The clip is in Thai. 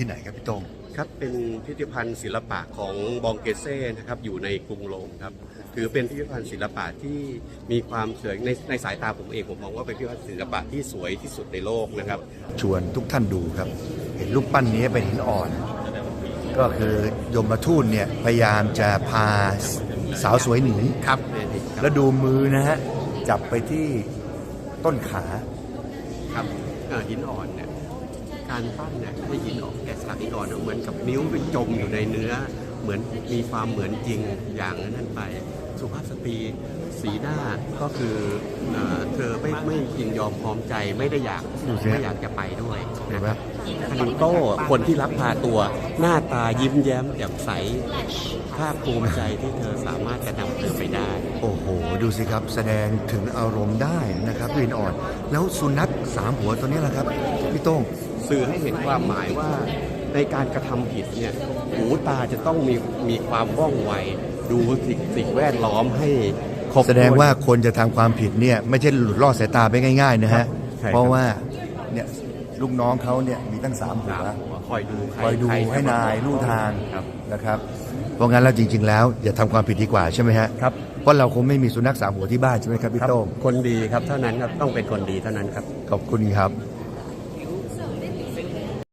ที่ไหนครับพี่โต้งครับเป็นพิพิธภัณฑ์ศิลปะของบองเกเซ่นะครับอยู่ในกรุงโรมครับถือเป็นพิพิธภัณฑ์ศิลปะที่มีความสวยในในสายตาผมเองผมมองว่าเป็นพิพิธภัณฑ์ศิลปะที่สวยที่สุดในโลกนะครับ ชวนทุกท่านดูครับ เห็นรูปปั้นนี้เป็นหินอ่อน ก็คือยมทูตเนี่ยพยายามจะพาสาวสวยหนีครับ แล้วดูมือนะฮะจับไปที่ต้นขาครับเอ่อหินอ่อนเนี่ย การปั้นเนี่ยให้หินอ่อนแกะสลักหินอ่อนเนี่ยเหมือนกับนิ้วไปจมอยู่ในเนื้อ เหมือนมีความเหมือนจริงอย่างนั้นไป สุภาพสตรีสีหน้าก็คือเอ่อเธอไม่ไม่ยินยอมพร้อมใจไม่ได้อยากดูสิไม่อยากจะไปด้วยนะครับคันโต้คนที่รับพาตัว หน้าตายิ้มแย้มแจ่มใสภาคภูมิใจที่เธอสามารถจะ ดูสิครับแสดงถึงอารมณ์ได้นะครับหินอ่อน แล้วสุนัขสามหัวตัวนี้แหละครับพี่โต้งสื่อให้เห็นความหมายว่าในการกระทำผิดเนี่ยหูตาจะต้องมีมีความว่องไวดูสิ่งสิ่งแวดล้อมให้ครบแสดงว่าถ้นคนจะทำความผิดเนี่ยไม่ใช่หลุดลอดสายตาไปง่าย ๆ นะฮะใช่ครับเพราะว่าเนี่ย ลูกน้องเขาเนี่ยมีตั้งสามหัสามวหัวคอยดูใรคอยดูใครให้นายลู่ทางครับนะครับ เพราะงั้นแล้วจริง ๆ แล้วอย่าทำความผิดดีกว่าใช่ไหมฮะครับเพราะเราคงไม่มีสุนัขสามหัวที่บ้านใช่ไหมครับพี่ครับโต้งคนดีครับเท่านั้นครับต้องเป็นคนดีเท่านั้นครับขอบคุณครับ